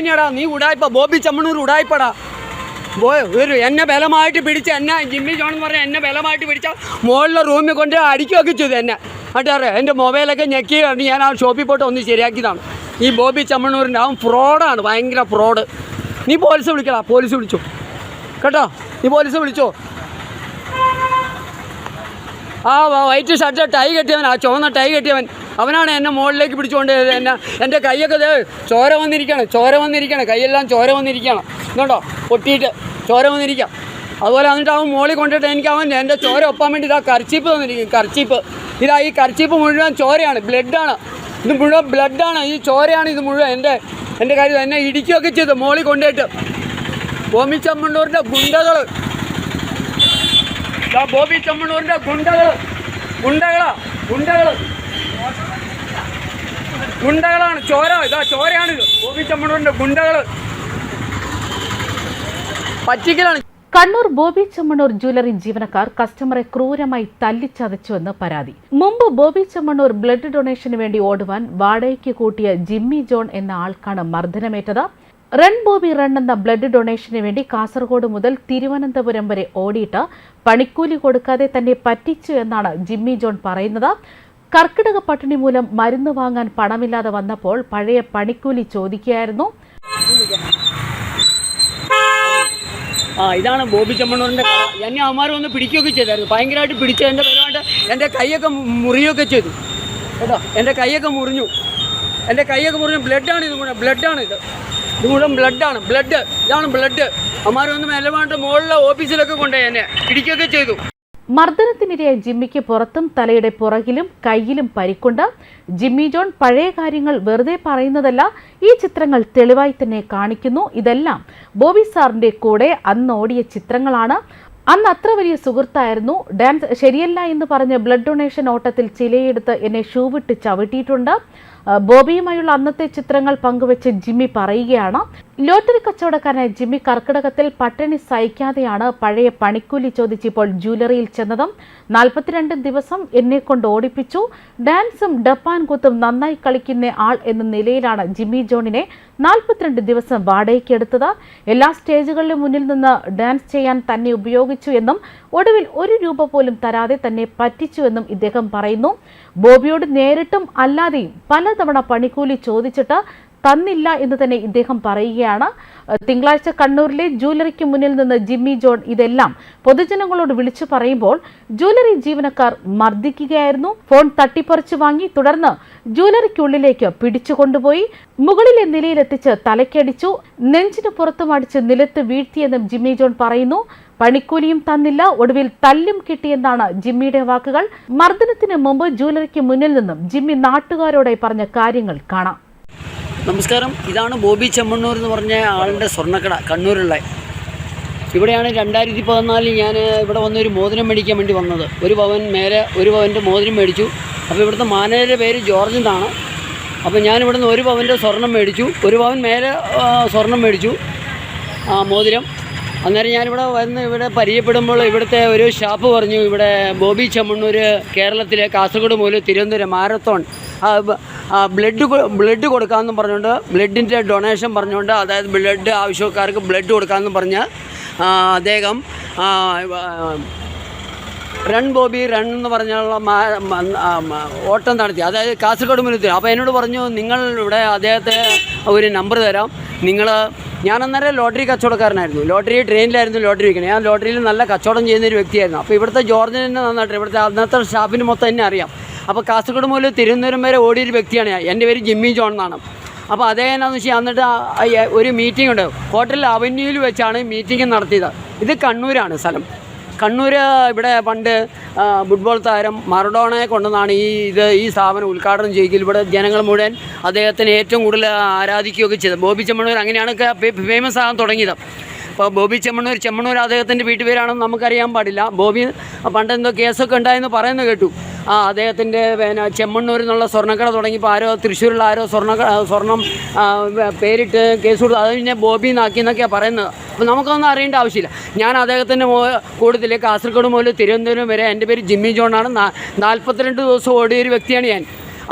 തന്നെയാടാ നീ ഉടായ്പ ബോബി ചമ്മണൂർ ഉടായ്പടാ. ഒരു എന്നെ ബലമായിട്ട് പിടിച്ച് എന്നെ ജിമ്മി ജോൺ എന്ന് പറഞ്ഞാൽ എന്നെ ബലമായിട്ട് പിടിച്ച മുകളിലെ റൂമിൽ കൊണ്ട് അടിക്കുകയൊക്കെ ചെയ്തു എന്നെ. അട്ടാറേ എന്റെ മൊബൈലൊക്കെ ഞെക്കി കണ്ട് ഞാൻ ആ ഷോപ്പിൽ പോയിട്ട് ഒന്ന് ശരിയാക്കിയതാണ്. ഈ ബോബി ചമ്മണൂരിന്റെ അവൻ ഫ്രോഡാണ് ഭയങ്കര ഫ്രോഡ് നീ പോലീസ് വിളിക്കടാ പോലീസ് വിളിച്ചു. കേട്ടോ? നീ പോലീസ് വിളിച്ചോ? ആ വൈറ്റ് ഷർട്ട് ടൈ കെട്ടിയവൻ ആ ചുവന്ന ടൈ കെട്ടിയവൻ. അവനാണ് എന്നെ മുകളിലേക്ക് പിടിച്ചുകൊണ്ട് എന്നെ എന്റെ കൈയൊക്കെ ചോര വന്നിരിക്കണം ചോര വന്നിരിക്കണം. കൈയെല്ലാം ചോര വന്നിരിക്കണം എന്നുണ്ടോ പൊട്ടിയിട്ട് ചോര വന്നിരിക്കാം. അതുപോലെ എന്നിട്ട് അവൻ മുകളിൽ കൊണ്ടിട്ട് എനിക്ക് അവൻ എന്റെ ചോര ഒപ്പാൻ വേണ്ടി ഇതാ കർച്ചീപ്പ് തന്നിരിക്കും കർച്ചീപ്പ്. ഇതാ ഈ കർച്ചീപ്പ് മുഴുവൻ ചോരയാണ് ബ്ലഡാണ്. ഇത് മുഴുവൻ ബ്ലഡാണ്. ഈ ചോരയാണ് ഇത് മുഴുവൻ എന്റെ എന്റെ കാര്യം എന്നെ ഇടിക്കുകയൊക്കെ ചെയ്തു മുകളിൽ കൊണ്ടുപോയിട്ട് ബോബി ചമ്മണ്ണൂരിന്റെ ഗുണ്ടകൾ ബോബി ചമ്മണ്ണൂരിന്റെ ഗുണ്ടകൾ ഗുണ്ടകളാ ഗുണ്ടകൾ. ഗുണ്ടകളാണ്. ചോര ഇതാ ചോരയാണ് ഗോപി ബോബി ഗുണ്ടകൾ ഗുണ്ടകൾ. പറ്റിക്കലാണ്. കണ്ണൂർ ബോബി ചെമ്മണ്ണൂർ ജ്വല്ലറി ജീവനക്കാർ കസ്റ്റമറെ ക്രൂരമായി തല്ലിച്ചതച്ചുവെന്ന് പരാതി. മുമ്പ് ബോബി ചെമ്മണ്ണൂർ ബ്ലഡ് ഡൊണേഷന് വേണ്ടി ഓടുവാൻ വാടകയ്ക്ക് കൂട്ടിയ ജിമ്മി ജോൺ എന്ന ആൾക്കാണ് മർദ്ദനമേറ്റത്. റൺ ബോബി റൺ എന്ന ബ്ലഡ് ഡൊണേഷന് വേണ്ടി കാസർഗോഡ് മുതൽ തിരുവനന്തപുരം വരെ ഓടിയിട്ട് പണിക്കൂലി കൊടുക്കാതെ തന്നെ പറ്റിച്ചു എന്നാണ് ജിമ്മി ജോൺ പറയുന്നത്. കർക്കിടക പട്ടിണി മൂലം മരുന്ന് വാങ്ങാൻ പണമില്ലാതെ വന്നപ്പോൾ പഴയ പണിക്കൂലി ചോദിക്കുകയായിരുന്നു. ആ ഇതാണ് ബോബി ചമ്മണ്ണൂരിന്റെ കഥ. എന്നെ അവന്മാർ വന്ന് പിടിക്കുകയൊക്കെ ചെയ്തായിരുന്നു. ഭയങ്കരമായിട്ട് പിടിച്ച് എന്റെ പേരുമായിട്ട് എന്റെ കൈയൊക്കെ മുറിയുകയൊക്കെ ചെയ്തു. കേട്ടോ? എന്റെ കൈയൊക്കെ മുറിഞ്ഞു. എന്റെ കൈയൊക്കെ മുറിഞ്ഞു ബ്ലഡാണ് ഇത് മുഴുവൻ ബ്ലഡാണ് ഇത്. ഇത് മുഴുവൻ ബ്ലഡാണ്. ബ്ലഡ് ഇതാണ് ബ്ലഡ്. അവന്മാർ വന്ന് മെല്ലമായിട്ട് മുകളിലെ ഓഫീസിലൊക്കെ കൊണ്ടുപോയി എന്നെ. പിടിക്കുകയൊക്കെ ചെയ്തു. മർദ്ദനത്തിനിരയായ ജിമ്മിക്ക് പുറത്തും തലയുടെ പുറകിലും കയ്യിലും പരിക്കുണ്ട്. ജിമ്മി ജോൺ പഴയ കാര്യങ്ങൾ വെറുതെ പറയുന്നതല്ല ഈ ചിത്രങ്ങൾ തെളിവായി തന്നെ കാണിക്കുന്നു. ഇതെല്ലാം ബോബി സാറിന്റെ കൂടെ അന്ന് ഓടിയ ചിത്രങ്ങളാണ്. അന്ന് അത്ര വലിയ സുഹൃത്തായിരുന്നു. ഡാൻസ് ശരിയല്ല എന്ന് പറഞ്ഞ് ബ്ലഡ് ഡൊണേഷൻ ഓട്ടത്തിൽ ചിലയെടുത്ത് എന്നെ ഷൂ വിട്ട് ചവിട്ടിയിട്ടുണ്ട്. ബോബിയുമായുള്ള അന്നത്തെ ചിത്രങ്ങൾ പങ്കുവെച്ച് ജിമ്മി പറയുകയാണ്. ലോട്ടറി കച്ചവടക്കാരനായ ജിമ്മി കർക്കിടകത്തിൽ പട്ടിണി സഹിക്കാതെയാണ് പഴയ പണിക്കൂലി ചോദിച്ചിപ്പോൾ ജ്വല്ലറിയിൽ ചെന്നതും നാൽപ്പത്തിരണ്ട് ദിവസം എന്നെ കൊണ്ട് ഓടിപ്പിച്ചു. ഡാൻസും ഡപ്പാൻ കൂത്തും നന്നായി കളിക്കുന്ന ആൾ എന്ന നിലയിലാണ് ജിമ്മി ജോണിനെ നാൽപ്പത്തിരണ്ട് ദിവസം വാടകയ്ക്ക് എടുത്തത്. എല്ലാ സ്റ്റേജുകളിലും മുന്നിൽ നിന്ന് ഡാൻസ് ചെയ്യാൻ തന്നെ ഉപയോഗിച്ചു എന്നും ഒടുവിൽ ഒരു രൂപ പോലും തരാതെ തന്നെ പറ്റിച്ചുവെന്നും ഇദ്ദേഹം പറയുന്നു. ബോബിയോട് നേരിട്ടും അല്ലാതെയും പലതവണ പണിക്കൂലി ചോദിച്ചിട്ട് തന്നില്ല എന്ന് തന്നെ ഇദ്ദേഹം പറയുകയാണ്. തിങ്കളാഴ്ച കണ്ണൂരിലെ ജ്വല്ലറിക്ക് മുന്നിൽ നിന്ന് ജിമ്മി ജോൺ ഇതെല്ലാം പൊതുജനങ്ങളോട് വിളിച്ചു പറയുമ്പോൾ ജ്വല്ലറി ജീവനക്കാർ മർദ്ദിക്കുകയായിരുന്നു. ഫോൺ തട്ടിപ്പറിച്ചു വാങ്ങി തുടർന്ന് ജ്വല്ലറിക്കുള്ളിലേക്ക് പിടിച്ചുകൊണ്ടുപോയി മുകളിലെ നിലയിലെത്തിച്ച് തലക്കടിച്ചു. നെഞ്ചിന് പുറത്തും അടിച്ച് നിലത്ത് വീഴ്ത്തിയെന്നും ജിമ്മി ജോൺ പറയുന്നു. പണിക്കൂലിയും തന്നില്ല. ഒടുവിൽ തല്ലും കിട്ടിയെന്നാണ് ജിമ്മിയുടെ വാക്കുകൾ. മർദ്ദനത്തിന് മുമ്പ് ജ്വല്ലറിക്ക് മുന്നിൽ നിന്നും ജിമ്മി നാട്ടുകാരോടായി പറഞ്ഞ കാര്യങ്ങൾ കാണാം. നമസ്കാരം. ഇതാണ് ബോബി ചെമ്മണ്ണൂർ എന്ന് പറഞ്ഞ ആളുടെ സ്വർണക്കട കണ്ണൂരുള്ള. ഇവിടെയാണ് രണ്ടായിരത്തി പതിനാലിൽ ഞാൻ ഇവിടെ വന്ന് ഒരു മോതിരം മേടിക്കാൻ വേണ്ടി വന്നത്. ഒരു പവൻ മേലെ ഒരു പവന്റെ മോതിരം മേടിച്ചു. അപ്പോൾ ഇവിടുത്തെ മാനേജരുടെ പേര് ജോർജ് എന്നാണ്. അപ്പോൾ ഞാൻ ഇവിടുന്ന് ഒരു പവന്റെ സ്വർണം മേടിച്ചു. ഒരു പവൻ മേലെ സ്വർണം മേടിച്ചു മോതിരം. അന്നേരം ഞാനിവിടെ വന്ന് ഇവിടെ പരിചയപ്പെടുമ്പോൾ ഇവിടുത്തെ ഒരു ഷാപ്പ് പറഞ്ഞു ഇവിടെ ബോബി ചെമ്മണ്ണൂർ കേരളത്തിലെ കാസർഗോഡ് മുതൽ തിരുവനന്തപുരം മാരത്തോൺ ബ്ലഡ് ബ്ലഡ് കൊടുക്കാമെന്നും പറഞ്ഞുകൊണ്ട് ബ്ലഡിന്റെ ഡൊണേഷൻ പറഞ്ഞുകൊണ്ട് അതായത് ബ്ലഡ് ആവശ്യക്കാർക്ക് ബ്ലഡ് കൊടുക്കാമെന്നും പറഞ്ഞ് അദ്ദേഹം റൺ ബോബി റൺ എന്ന് പറഞ്ഞുള്ള ഓട്ടം നടത്തി. അതായത് കാസർഗോഡ് മുന്നിൽ. അപ്പോൾ എന്നോട് പറഞ്ഞു നിങ്ങൾ ഇവിടെ അദ്ദേഹത്തെ ഒരു നമ്പർ തരാം. നിങ്ങൾ ഞാൻ അന്നേരം ലോട്ടറി കച്ചവടക്കാരനായിരുന്നു. ലോട്ടറി ട്രെയിനിലായിരുന്നു ലോട്ടറി വിൽക്കുന്നത് ഞാൻ ലോട്ടറിയിൽ നല്ല കച്ചവടം ചെയ്യുന്ന ഒരു വ്യക്തിയായിരുന്നു. അപ്പോൾ ഇവിടുത്തെ ജോർജിന് നന്നായിട്ട് ഇവിടുത്തെ അന്നത്തെ സ്റ്റാഫിന് മൊത്തം എന്നെ അറിയാം. അപ്പോൾ കാസർഗോഡ് മുതൽ തിരുവനന്തപുരം വരെ ഓടിയൊരു വ്യക്തിയാണ് ഞാൻ. എന്റെ പേര് ജിമ്മി ജോൺ എന്നാണ്. അപ്പോൾ അതേ എന്നാന്ന് വെച്ചാൽ എന്നിട്ട് ഒരു മീറ്റിംഗ് ഉണ്ട്. ഹോട്ടൽ അവന്യൂവിൽ വെച്ചാണ് മീറ്റിംഗ് നടത്തിയത്. ഇത് കണ്ണൂരാണ് സ്ഥലം. കണ്ണൂർ ഇവിടെ പണ്ട് ഫുട്ബോൾ താരം മറഡോണയെ കൊണ്ടുവന്നാണ് ഈ ഇത് ഈ സ്ഥാപനം ഉദ്ഘാടനം ചെയ്യുകയും ഇവിടെ ജനങ്ങൾ മുഴുവൻ അദ്ദേഹത്തിന് ഏറ്റവും കൂടുതൽ ആരാധിക്കുകയൊക്കെ ചെയ്തത്. ബോബി ചെമ്മണൂർ അങ്ങനെയാണ് ഫേമസ് ആകാൻ തുടങ്ങിയത്. അപ്പോൾ ബോബി ചെമ്മണൂർ ചെമ്മണ്ണൂർ അദ്ദേഹത്തിന്റെ വീട്ടുപേരാണെന്ന് നമുക്കറിയാൻ പാടില്ല. ബോബി പണ്ട് എന്തോ കേസൊക്കെ ഉണ്ടായെന്ന് പറയുന്നത് കേട്ടു. ആ അദ്ദേഹത്തിന്റെ പിന്നെ ചെമ്മണ്ണൂരിൽ നിന്നുള്ള സ്വർണക്കട തുടങ്ങിയപ്പോൾ ആരോ തൃശ്ശൂരിൽ ആരോ സ്വർണ സ്വർണം പേരിട്ട് കേസ് കൊടുത്തു അത് പിന്നെ ബോബി നാക്കി എന്നൊക്കെയാണ് പറയുന്നത്. അപ്പോൾ നമുക്കൊന്നും അറിയേണ്ട ആവശ്യമില്ല. ഞാൻ അദ്ദേഹത്തിന്റെ കൂടുതൽ കാസർഗോഡ് മുതൽ തിരുവനന്തപുരം വരെ എന്റെ പേര് ജിമ്മി ജോണാണ് നാൽപ്പത്തിരണ്ട് ദിവസം ഓടിയ ഒരു വ്യക്തിയാണ് ഞാൻ.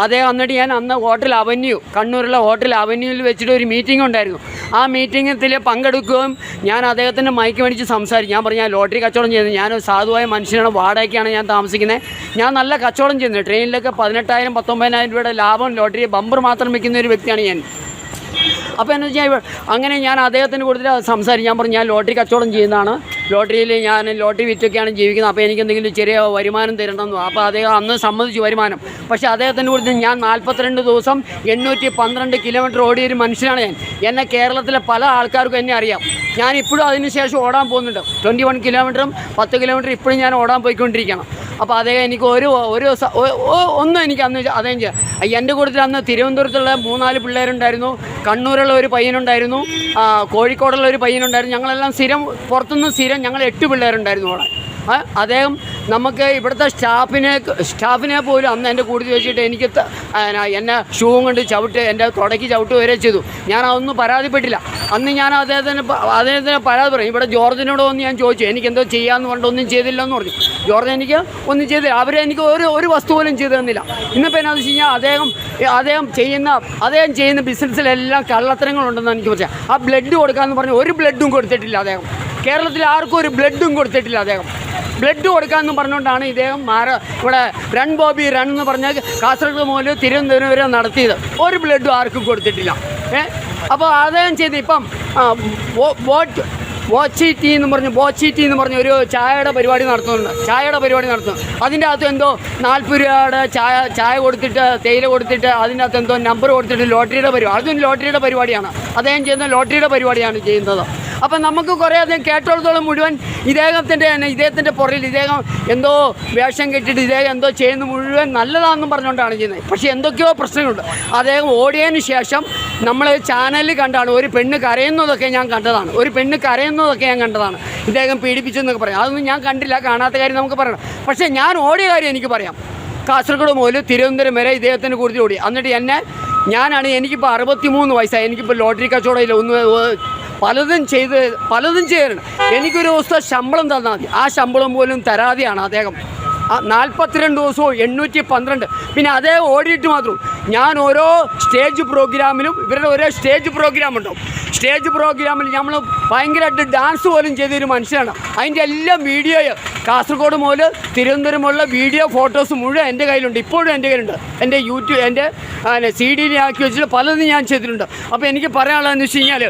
അദ്ദേഹം എന്നിട്ട് ഞാൻ അന്ന് ഹോട്ടൽ അവന്യൂ കണ്ണൂരുള്ള ഹോട്ടൽ അവന്യൂവിൽ വെച്ചിട്ട് ഒരു മീറ്റിംഗ് ഉണ്ടായിരുന്നു. ആ മീറ്റിംഗത്തിൽ പങ്കെടുക്കുകയും ഞാൻ അദ്ദേഹത്തിന്റെ മൈക്ക് മേടിച്ച് സംസാരിച്ചു. ഞാൻ പറഞ്ഞു ഞാൻ ലോട്ടറി കച്ചവടം ചെയ്യുന്നത് ഞാനൊരു സാധുവായ മനുഷ്യനാണ്. വാടകയ്ക്കാണ് ഞാൻ താമസിക്കുന്നത്. ഞാൻ നല്ല കച്ചവടം ചെയ്യുന്നത് ട്രെയിനിലൊക്കെ പതിനെട്ടായിരം പത്തൊമ്പതിനായിരം രൂപയുടെ ലാഭം ലോട്ടറി ബമ്പർ മാത്രം വയ്ക്കുന്ന ഒരു വ്യക്തിയാണ് ഞാൻ. അപ്പോൾ എന്ന് വെച്ചാൽ അങ്ങനെ ഞാൻ അദ്ദേഹത്തിന് കൂടുതൽ സംസാരിക്കും ഞാൻ പറഞ്ഞു ഞാൻ ലോട്ടറി കച്ചവടം ചെയ്യുന്നതാണ്. ലോട്ടറിയിൽ ഞാൻ ലോട്ടറി വിറ്റൊക്കെയാണ് ജീവിക്കുന്നത്. അപ്പോൾ എനിക്ക് എന്തെങ്കിലും ചെറിയ വരുമാനം തരണമെന്ന്. അപ്പോൾ അദ്ദേഹം അന്ന് സമ്മതിച്ചു വരുമാനം. പക്ഷേ അദ്ദേഹത്തിന്റെ കൂടുതൽ ഞാൻ നാൽപ്പത്തിരണ്ട് ദിവസം എണ്ണൂറ്റി പന്ത്രണ്ട് കിലോമീറ്റർ ഓടിയ ഒരു മനുഷ്യനാണ് ഞാൻ. എന്നെ കേരളത്തിലെ പല ആൾക്കാർക്കും എന്നെ അറിയാം. ഞാൻ ഇപ്പോഴും അതിന് ശേഷം ഓടാൻ പോകുന്നുണ്ട്. ട്വന്റി വൺ കിലോമീറ്ററും പത്ത് കിലോമീറ്റർ ഇപ്പോഴും ഞാൻ ഓടാൻ പോയിക്കൊണ്ടിരിക്കുകയാണ്. അപ്പോൾ അദ്ദേഹം എനിക്ക് ഒരു ഒരു ഒന്നും എനിക്ക് അന്ന് അദ്ദേഹം ചെയ്യാം. എന്റെ കൂട്ടത്തിൽ അന്ന് തിരുവനന്തപുരത്തുള്ള മൂന്നാൽ പിള്ളേരുണ്ടായിരുന്നു. കണ്ണൂരുള്ള ഒരു പയ്യനുണ്ടായിരുന്നു. കോഴിക്കോടുള്ള ഒരു പയ്യനുണ്ടായിരുന്നു. ഞങ്ങളെല്ലാം സ്ഥിരം പുറത്തുനിന്ന് സ്ഥിരം ഞങ്ങൾ എട്ട് പിള്ളേരുണ്ടായിരുന്നു അവിടെ. അദ്ദേഹം നമുക്ക് ഇവിടുത്തെ സ്റ്റാഫിനെ സ്റ്റാഫിനെ പോലും അന്ന് എന്റെ കൂടുതൽ വെച്ചിട്ട് എനിക്ക് എന്നെ ഷൂവും കൊണ്ട് ചവിട്ട് എന്റെ തുടക്കി ചവിട്ട് വരെ ചെയ്തു. ഞാൻ അതൊന്നും പരാതിപ്പെട്ടില്ല. അന്ന് ഞാൻ അദ്ദേഹത്തിന് അദ്ദേഹത്തിന് പരാതി പറയും ഇവിടെ ജോർജിനോട് ഒന്ന് ഞാൻ ചോദിച്ചു എനിക്ക് എന്തോ ചെയ്യാമെന്ന് പറഞ്ഞിട്ട് ഒന്നും ചെയ്തില്ല എന്ന് പറഞ്ഞു. ജോർജ് എനിക്ക് ഒന്നും ചെയ്തില്ല. അവരെ എനിക്ക് ഒരു ഒരു വസ്തു പോലും ചെയ്തു തന്നില്ല. ഇന്നിപ്പോൾ എന്നാന്ന് വെച്ച് അദ്ദേഹം അദ്ദേഹം ചെയ്യുന്ന അദ്ദേഹം ചെയ്യുന്ന ബിസിനസ്സിലെല്ലാം കള്ളത്തരങ്ങളുണ്ടെന്ന് എനിക്ക് പറയാം ആ ബ്ലഡ് കൊടുക്കാമെന്ന് പറഞ്ഞ് ഒരു ബ്ലഡും കൊടുത്തിട്ടില്ല അദ്ദേഹം. കേരളത്തിൽ ആർക്കും ഒരു ബ്ലഡും കൊടുത്തിട്ടില്ല അദ്ദേഹം. ബ്ലഡ് കൊടുക്കാമെന്ന് പറഞ്ഞുകൊണ്ടാണ് ഇദ്ദേഹം മാര ഇവിടെ റൺ ബോബി റൺ എന്ന് പറഞ്ഞാൽ കാസർഗോഡ് മുതൽ തിരുവനന്തപുരം നടത്തിയത്. ഒരു ബ്ലഡും ആർക്കും കൊടുത്തിട്ടില്ല. ഏ? അപ്പോൾ അദ്ദേഹം ചെയ്ത് ഇപ്പം വോട്ട് വാച്ചി ടീ എന്ന് പറഞ്ഞു വാച്ചി ടീ എന്ന് പറഞ്ഞു ഒരു ചായയുടെ പരിപാടി നടത്തുന്നുണ്ട്. ചായയുടെ പരിപാടി നടത്തുന്നു. അതിന്റെ അകത്ത് എന്തോ നാൽപ്പത് രൂപയുടെ ചായ ചായ കൊടുത്തിട്ട് തേയില കൊടുത്തിട്ട് അതിന്റെ അകത്ത് എന്തോ നമ്പർ കൊടുത്തിട്ട് ലോട്ടറിയുടെ പരിപാടി. അതും ലോട്ടറിയുടെ പരിപാടിയാണ്. അദ്ദേഹം ചെയ്യുന്ന ലോട്ടറിയുടെ പരിപാടിയാണ് ചെയ്യുന്നത്. അപ്പം നമുക്ക് കുറേ അധികം കേട്ടോളത്തോളം മുഴുവൻ ഇദ്ദേഹത്തിന്റെ തന്നെ ഇദ്ദേഹത്തിന്റെ പുറകിൽ ഇദ്ദേഹം എന്തോ വേഷം കെട്ടിട്ട് ഇദ്ദേഹം എന്തോ ചെയ്യുന്ന മുഴുവൻ നല്ലതാണെന്നും പറഞ്ഞുകൊണ്ടാണ് ചെയ്യുന്നത്. പക്ഷേ എന്തൊക്കെയോ പ്രശ്നങ്ങളുണ്ട്. അദ്ദേഹം ഓടിയതിന് ശേഷം നമ്മൾ ചാനലിൽ കണ്ടാണ് ഒരു പെണ്ണ് കരയുന്നതൊക്കെ ഞാൻ കണ്ടതാണ്. ഒരു പെണ്ണ് കരയുന്നതൊക്കെ ഞാൻ കണ്ടതാണ്. ഇദ്ദേഹം പീഡിപ്പിച്ചെന്നൊക്കെ പറയാം. അതൊന്നും ഞാൻ കണ്ടില്ല കാണാത്ത കാര്യം നമുക്ക് പറയണം. പക്ഷേ ഞാൻ ഓടിയ കാര്യം എനിക്ക് പറയാം. കാസർഗോഡ് മുതൽ തിരുവനന്തപുരം വരെ ഇദ്ദേഹത്തിന് കൂടുതൽ ഓടി. എന്നിട്ട് എന്നെ ഞാനാണ് എനിക്കിപ്പോൾ അറുപത്തി മൂന്ന് വയസ്സായി. എനിക്കിപ്പോൾ ലോട്ടറി കച്ചവടം ഇല്ല. ഒന്ന് പലതും ചെയ്ത് പലതും ചെയ്യണം എനിക്കൊരു ദിവസത്തെ ശമ്പളം തന്നാൽ മതി. ആ ശമ്പളം പോലും തരാതെയാണ് അദ്ദേഹം. നാൽപ്പത്തിരണ്ട് ദിവസവും എണ്ണൂറ്റി പന്ത്രണ്ട്. പിന്നെ അതേ ഓടിയിട്ട് മാത്രം. ഞാൻ ഓരോ സ്റ്റേജ് പ്രോഗ്രാമിലും ഇവരുടെ ഓരോ സ്റ്റേജ് പ്രോഗ്രാം ഉണ്ടാവും. സ്റ്റേജ് പ്രോഗ്രാമിൽ നമ്മൾ ഭയങ്കരമായിട്ട് ഡാൻസ് പോലും ചെയ്തൊരു മനുഷ്യനാണ്. അതിന്റെ എല്ലാം വീഡിയോ കാസർഗോഡ് മുതൽ തിരുവനന്തപുരമുള്ള വീഡിയോ ഫോട്ടോസ് മുഴുവൻ എന്റെ കയ്യിലുണ്ട്. ഇപ്പോഴും എന്റെ കയ്യിലുണ്ട്. എന്റെ യൂട്യൂബ് എന്റെ സി ഡിയിലാക്കി വെച്ചിട്ട് പലതും ഞാൻ ചെയ്തിട്ടുണ്ട്. അപ്പോൾ എനിക്ക് പറയാനുള്ളതെന്ന് വെച്ച് കഴിഞ്ഞാൽ